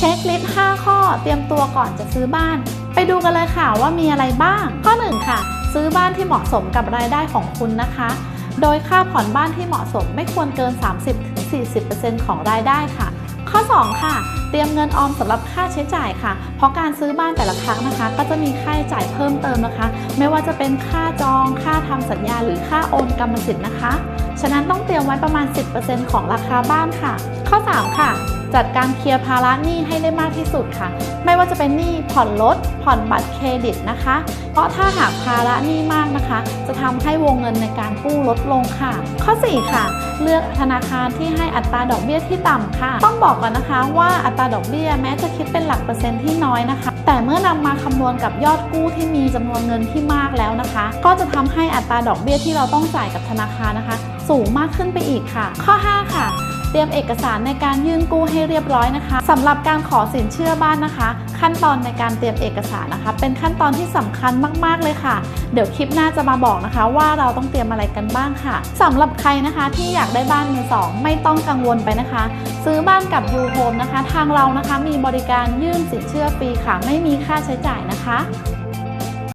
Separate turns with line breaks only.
เช็คลิสต์ 5 ข้อเตรียมตัวก่อนจะซื้อบ้าน ไปดูกันเลยค่ะว่ามีอะไรบ้าง ข้อ 1 ค่ะ ซื้อบ้านที่เหมาะสมกับรายได้ของคุณนะคะ โดยค่าผ่อนบ้านที่เหมาะสมไม่ควรเกิน 30-40%ของรายได้ค่ะ ข้อ 2 ค่ะ เตรียมเงินออมสำหรับค่าใช้จ่ายค่ะ เพราะการซื้อบ้านแต่ละครั้งนะคะ ก็จะมีค่าใช้จ่ายเพิ่มเติมนะคะ ไม่ว่าจะเป็นค่าจอง ค่าทำสัญญาหรือค่าโอนกรรมสิทธิ์นะคะ ฉะนั้นต้องเตรียมไว้ประมาณ 10%ของราคาบ้านค่ะ ข้อ 3 ค่ะ จัดการเคลียร์ภาระหนี้ให้ได้มากที่สุดค่ะ ไม่ว่าจะเป็นหนี้ผ่อนรถผ่อนบัตรเครดิตนะคะ เพราะถ้าหากภาระหนี้มากนะคะ จะทำให้วงเงินในการกู้ลดลงค่ะ ข้อ 4 ค่ะ เลือกธนาคารที่ให้อัตราดอกเบี้ยที่ต่ำค่ะ ต้องบอกก่อนนะคะว่าอัตราดอกเบี้ยแม้จะคิดเป็นหลักเปอร์เซ็นต์ที่น้อยนะคะ แต่เมื่อนำมาคำนวณกับยอดกู้ที่มีจำนวนเงินที่มากแล้วนะคะ ก็จะทำให้อัตราดอกเบี้ยที่เราต้องจ่ายกับธนาคารนะคะ สูงมากขึ้นไปอีกค่ะ ข้อ 5 ค่ะ เตรียมเอกสารในการยื่นกู้ให้เรียบร้อยนะคะสำหรับการขอสินเชื่อบ้านนะคะ ขั้นตอนในการเตรียมเอกสารนะคะ เป็นขั้นตอนที่สำคัญมาก ๆ เลยค่ะ เดี๋ยวคลิปหน้าจะมาบอกนะคะ ว่าเราต้องเตรียมอะไรกันบ้างค่ะสำหรับใครนะคะที่อยากได้บ้านมือสองไม่ต้องกังวลไปนะคะ ซื้อบ้านกับยูโฮมนะคะ ทางเรานะคะมีบริการยื่นสินเชื่อฟรีค่ะ ไม่มีค่าใช้จ่ายนะคะ